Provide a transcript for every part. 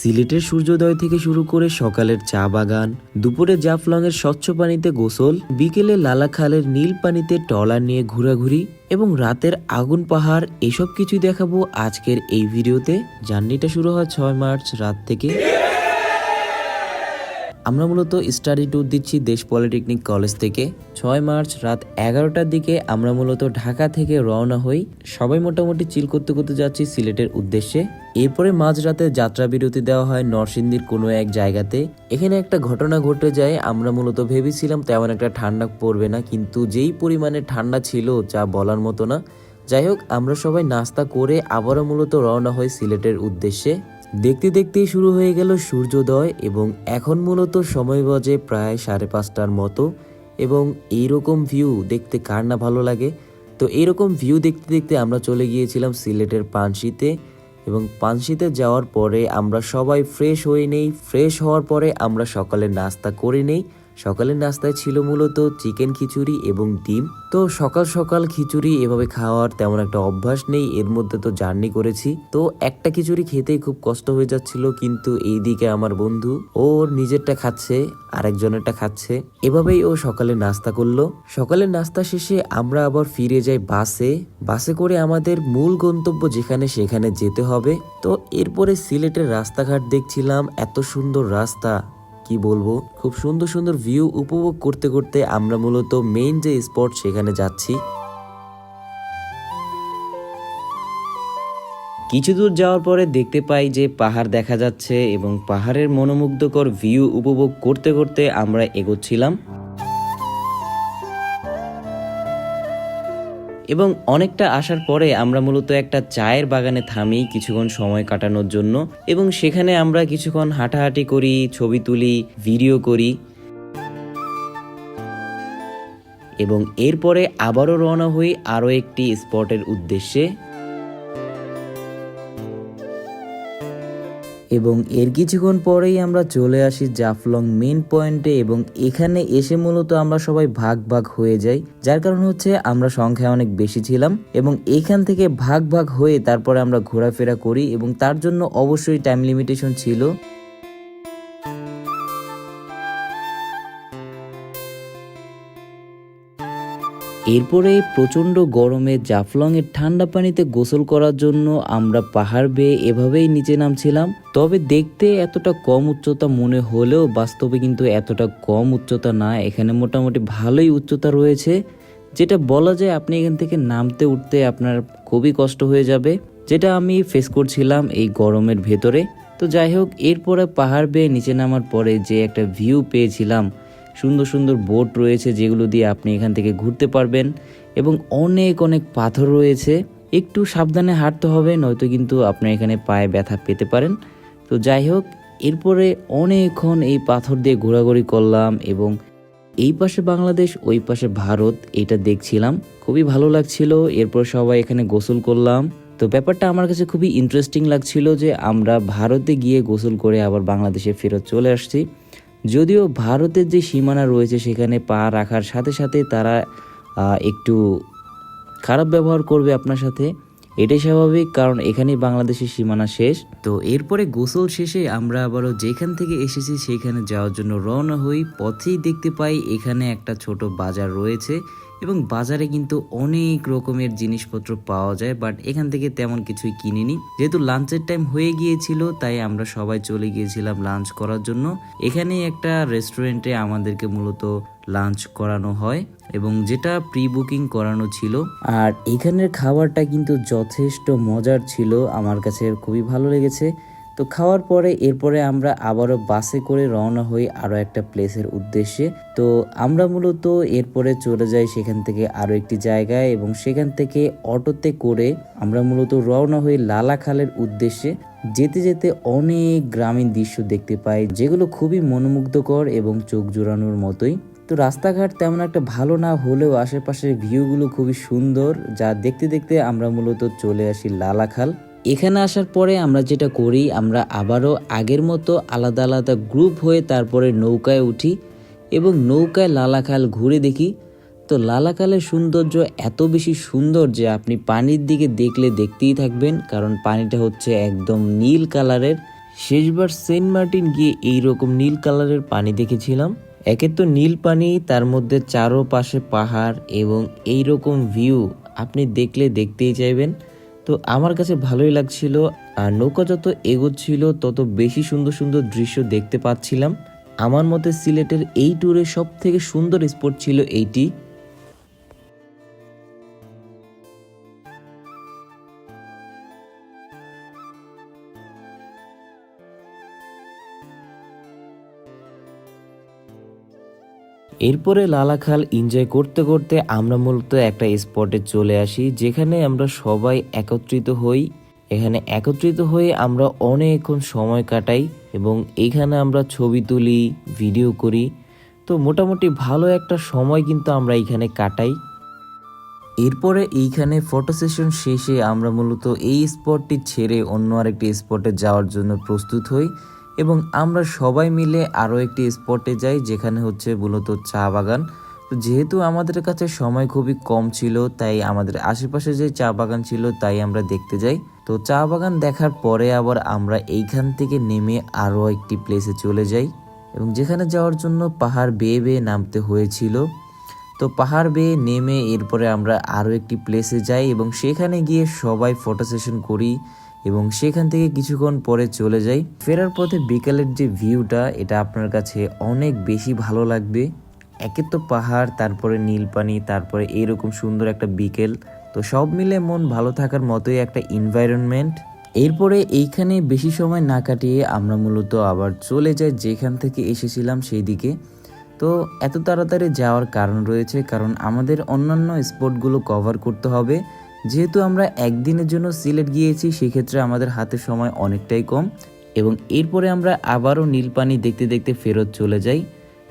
সিলেটের সূর্যোদয় থেকে শুরু করে সকালের চা বাগান, দুপুরে জাফলংয়ের স্বচ্ছ পানিতে গোসল, বিকেলে লালাখালের নীল পানিতে ট্রলার নিয়ে ঘোরাঘুরি এবং রাতের আগুন পাহাড়, এসব কিছুই দেখাবো আজকের এই ভিডিওতে। জার্নিটা শুরু হয় ছয় মার্চ রাত থেকে। আমরা মূলত স্টাডি ট্যুর দিচ্ছি দেশ পলিটেকনিক কলেজ থেকে। ছয় মার্চ রাত এগারোটার দিকে আমরা মূলত ঢাকা থেকে রওনা হই। সবাই মোটামুটি চিল করতে করতে যাচ্ছি সিলেটের উদ্দেশ্যে। এরপরে মাঝরাতে যাত্রা বিরতি দেওয়া হয় নরসিংদীর কোনো এক জায়গাতে। এখানে একটা ঘটনা ঘটে যায়, আমরা মূলত ভেবেছিলাম তেমন একটা ঠান্ডা পড়বে না, কিন্তু যেই পরিমাণে ঠান্ডা ছিল যা বলার মতো না। যাই হোক, আমরা সবাই নাস্তা করে আবারও মূলত রওনা হই সিলেটের উদ্দেশ্যে। দেখতে দেখতেই শুরু হয়ে গেল সূর্যোদয় এবং এখন মূলত সময় বজে প্রায় সাড়ে পাঁচটার মতো এবং এইরকম ভিউ দেখতে কার না ভালো লাগে। তো এইরকম ভিউ দেখতে দেখতে আমরা চলে গিয়েছিলাম সিলেটের পানশিতে এবং পানশিতে যাওয়ার পরে আমরা সবাই ফ্রেশ হয়ে নেই। ফ্রেশ হওয়ার পরে আমরা সকালে নাস্তা করে নেই। সকালের নাস্তায় ছিল মূলত চিকেন খিচুড়ি এবং ডিম। তো সকাল সকাল খিচুড়ি এভাবে খাওয়ার তেমন একটা অভ্যাস নেই, এর মধ্যে তো জার্নি করেছি। তো একটা খিচুড়ি খেতেই খুব কষ্ট হয়ে যাচ্ছিল, কিন্তু এইদিকে আমার বন্ধু ওর নিজেরটা খাচ্ছে, আরেকজনেরটা খাচ্ছে। এভাবেই ও সকালে নাস্তা করল। সকালের নাস্তা শেষে আমরা আবার ফিরে যাই বাসে। বাসে করে আমাদের মূল গন্তব্য যেখানে সেখানে যেতে হবে। তো এরপরে সিলেটের রাস্তাঘাট দেখছিলাম, এত সুন্দর রাস্তা। কি বলব? খুব সুন্দর সুন্দর ভিউ উপভোগ করতে করতে আমরা মূলত মেইন যে স্পট সেখানে যাচ্ছি। কিছু দূর যাওয়ার পরে দেখতে পাই যে পাহাড় দেখা যাচ্ছে এবং পাহাড়ের মনোমুগ্ধকর ভিউ উপভোগ করতে করতে আমরা এগোচ্ছিলাম। এবং অনেকটা আসার পরে আমরা মূলত একটা চায়ের বাগানে থামি কিছুক্ষণ সময় কাটানোর জন্য এবং সেখানে আমরা কিছুক্ষণ হাঁটাহাঁটি করি, ছবি তুলি, ভিডিও করি। এবং এরপরে আবারও রওনা হই আরও একটি স্পটের উদ্দেশ্যে। এবং এর কিছুক্ষণ পরেই আমরা চলে আসি জাফলং মেন পয়েন্টে এবং এখানে এসে মূলত আমরা সবাই ভাগ ভাগ হয়ে যাই, যার কারণ হচ্ছে আমরা সংখ্যায় অনেক বেশি ছিলাম এবং এখান থেকে ভাগ ভাগ হয়ে তারপরে আমরা ঘোরাফেরা করি এবং তার জন্য অবশ্যই টাইম লিমিটেশন ছিল। এরপরে প্রচণ্ড গরমে জাফলংয়ের ঠান্ডা পানিতে গোসল করার জন্য আমরা পাহাড় বেয়ে এভাবেই নিচে নামছিলাম। তবে দেখতে এতটা কম উচ্চতা মনে হলেও বাস্তবে কিন্তু এতটা কম উচ্চতা না, এখানে মোটামুটি ভালোই উচ্চতা রয়েছে। যেটা বলা যায় আপনি এখান থেকে নামতে উঠতে আপনার খুবই কষ্ট হয়ে যাবে। যেটা আমি ফেস করছিলাম এই গরমের ভেতরে। তো যাই হোক, এরপরে পাহাড় বেয়ে নিচে নামার পরে যে একটা ভিউ পেয়েছিলাম সুন্দর সুন্দর বোট রয়েছে যেগুলো দিয়ে আপনি এখান থেকে ঘুরতে পারবেন এবং অনেক অনেক পাথর রয়েছে। একটু সাবধানে হাঁটতে হবে, নয়তো কিন্তু আপনার এখানে পায়ে ব্যথা পেতে পারেন। তো যাই হোক, এরপরে অনেকক্ষণ এই পাথর দিয়ে ঘোরাঘুরি করলাম এবং এই পাশে বাংলাদেশ, ওই পাশে ভারত, এটা দেখছিলাম। খুবই ভালো লাগছিল, এরপর সবাই এখানে গোসল করলাম। তো ব্যাপারটা আমার কাছে খুবই ইন্টারেস্টিং লাগছিল যে আমরা ভারতে গিয়ে গোসল করে আবার বাংলাদেশে ফেরত চলে আসছি। যদিও ভারতের যে সীমানা রয়েছে সেখানে পা রাখার সাথে সাথে তারা একটু খারাপ ব্যবহার করবে আপনার সাথে। এটাই স্বাভাবিক, কারণ এখানেই বাংলাদেশের সীমানা শেষ। তো এরপরে গোসল শেষে আমরা আবারও যেখান থেকে এসেছি সেখানে যাওয়ার জন্য রওনা হই। পথেই দেখতে পাই এখানে একটা ছোট বাজার রয়েছে। এবং বাজারে কিন্তু অনেক রকমের জিনিসপত্র পাওয়া যায় বাট এখান থেকে তেমন কিছুই কিনিনি। যেহেতু লাঞ্চের টাইম হয়ে গিয়েছিল, তাই আমরা সবাই চলে গিয়েছিলাম লাঞ্চ করার জন্য। এখানে একটা রেস্টুরেন্টে আমাদেরকে মূলত লাঞ্চ করানো হয় এবং যেটা প্রি বুকিং করানো ছিল। আর এখানের খাবারটা কিন্তু যথেষ্ট মজার ছিল, আমার কাছে খুবই ভালো লেগেছে। তো খাওয়ার পরে এরপরে আমরা আবারও বাসে করে রওনা হই আরও একটা প্লেসের উদ্দেশ্যে। তো আমরা মূলত এরপরে চলে যাই সেখান থেকে আরও একটি জায়গায় এবং সেখান থেকে অটোতে করে আমরা মূলত রওনা হই লালাখালের উদ্দেশ্যে। যেতে যেতে অনেক গ্রামীণ দৃশ্য দেখতে পাই, যেগুলো খুবই মনোমুগ্ধকর এবং চোখ জোড়ানোর মতোই। তো রাস্তাঘাট তেমন একটা ভালো না হলেও আশেপাশের ভিউগুলো খুবই সুন্দর, যা দেখতে দেখতে আমরা মূলত চলে আসি লালাখাল। এখানে আসার পরে আমরা যেটা করি, আমরা আবারও আগের মতো আলাদা আলাদা গ্রুপ হয়ে তারপরে নৌকায় উঠি এবং নৌকায় লালাখাল ঘুরে দেখি। তো লালাখালের সৌন্দর্য এত বেশি সুন্দর যে আপনি পানির দিকে দেখলে দেখতেই থাকবেন, কারণ পানিটা হচ্ছে একদম নীল কালারের। শেষবার সেন্ট মার্টিন গিয়ে এই রকম নীল কালারের পানি দেখেছিলাম। একে তো নীল পানি, তার মধ্যে চারোপাশে পাহাড় এবং এই রকম ভিউ আপনি দেখলে দেখতেই চাইবেন। তো আমার কাছে ভালোই লাগছিল আর নৌকা যত এগোচ্ছিল, তত বেশি সুন্দর সুন্দর দৃশ্য দেখতে পাচ্ছিলাম। আমার মতে সিলেটের এই ট্যুরে সব থেকে সুন্দর স্পট ছিল এইটি। এরপরে লালাখাল এনজয় করতে করতে আমরা মূলত একটা স্পটে চলে আসি, যেখানে আমরা সবাই একত্রিত হই। এখানে একত্রিত হয়ে আমরা অনেকক্ষণ সময় কাটাই এবং এখানে আমরা ছবি তুলি ভিডিও করি। তো মোটামুটি ভালো একটা সময় কিন্তু আমরা এখানে কাটাই। এরপরে এইখানে ফটো সেশন শেষে আমরা মূলত এই স্পটটি ছেড়ে অন্য আরেকটি স্পটে যাওয়ার জন্য প্রস্তুত হই। এবং আমরা সবাই মিলে আরও একটি স্পটে যাই, যেখানে হচ্ছে মূলত চা বাগান। তো যেহেতু আমাদের কাছে সময় খুবই কম ছিল, তাই আমাদের আশেপাশে যে চা বাগান ছিল তাই আমরা দেখতে যাই। তো চা বাগান দেখার পরে আবার আমরা এইখান থেকে নেমে আরও একটি প্লেসে চলে যাই এবং যেখানে যাওয়ার জন্য পাহাড় বেয়ে বেয়ে নামতে হয়েছিল। তো পাহাড় বেয়ে নেমে এরপরে আমরা আরও একটি প্লেসে যাই এবং সেখানে গিয়ে সবাই ফটো সেশন করি। এবং সেখান থেকে কিছুক্ষণ পরে চলে যাই। ফেরার পথে বিকালের যে ভিউটা, এটা আপনার কাছে অনেক বেশি ভালো লাগবে। একে তো পাহাড়, তারপরে নীল পানি তারপরে এইরকম সুন্দর একটা বিকেল। তো সব মিলে মন ভালো থাকার মতোই একটা এনভায়রনমেন্ট এরপরে এইখানে বেশি সময় না কাটিয়ে আমরা মূলত আবার চলে যাই যেখান থেকে এসেছিলাম সেই দিকে তো এত তাড়াতাড়ি যাওয়ার কারণ রয়েছে, কারণ আমাদের অন্যান্য স্পটগুলো কভার করতে হবে। যেহেতু আমরা একদিনের জন্য সিলেট গিয়েছি, সেক্ষেত্রে আমাদের হাতে সময় অনেকটাই কম এবং এরপরে আমরা আবারও নীলপানি দেখতে দেখতে ফেরত চলে যাই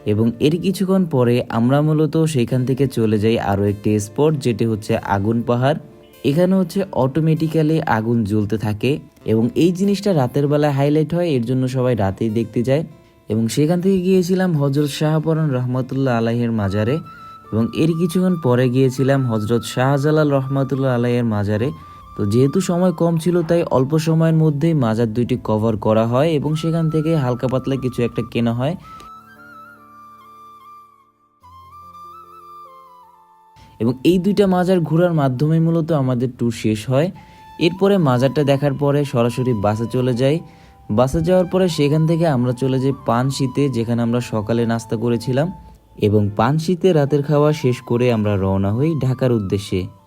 এবং এর কিছুক্ষণ পরে আমরা মূলত সেখান থেকে চলে যাই আরও একটি স্পট, যেটি হচ্ছে আগুন পাহাড়। এখানে হচ্ছে অটোমেটিক্যালি আগুন জ্বলতে থাকে এবং এই জিনিসটা রাতের বেলায় হাইলাইট হয়, এর জন্য সবাই রাতেই দেখতে যায়। এবং সেখান থেকে গিয়েছিলাম হজরত শাহপরন রহমতুল্লাহ আলাহের মাজারে। এবং এর কিছুক্ষণ পরে গিয়েছিলাম হজরত শাহজালাল রহমতুল্লাহ আলাহের মাজারে। তো যেহেতু সময় কম ছিল, তাই অল্প সময়ের মধ্যেই মাজার দুইটি কভার করা হয় এবং সেখান থেকে হালকা পাতলা কিছু একটা কেনা হয়। এবং এই দুইটা মাজার ঘোরার মাধ্যমে মূলত আমাদের ট্যুর শেষ হয়। এরপরে মাজারটা দেখার পরে সরাসরি বাসে চলে যাই। বাসে যাওয়ার পরে সেখান থেকে আমরা চলে যাই পান শীতে যেখানে আমরা সকালে নাস্তা করেছিলাম। এবং পানশিতে রাতের খাওয়া শেষ করে আমরা রওনা হই ঢাকার উদ্দেশ্যে।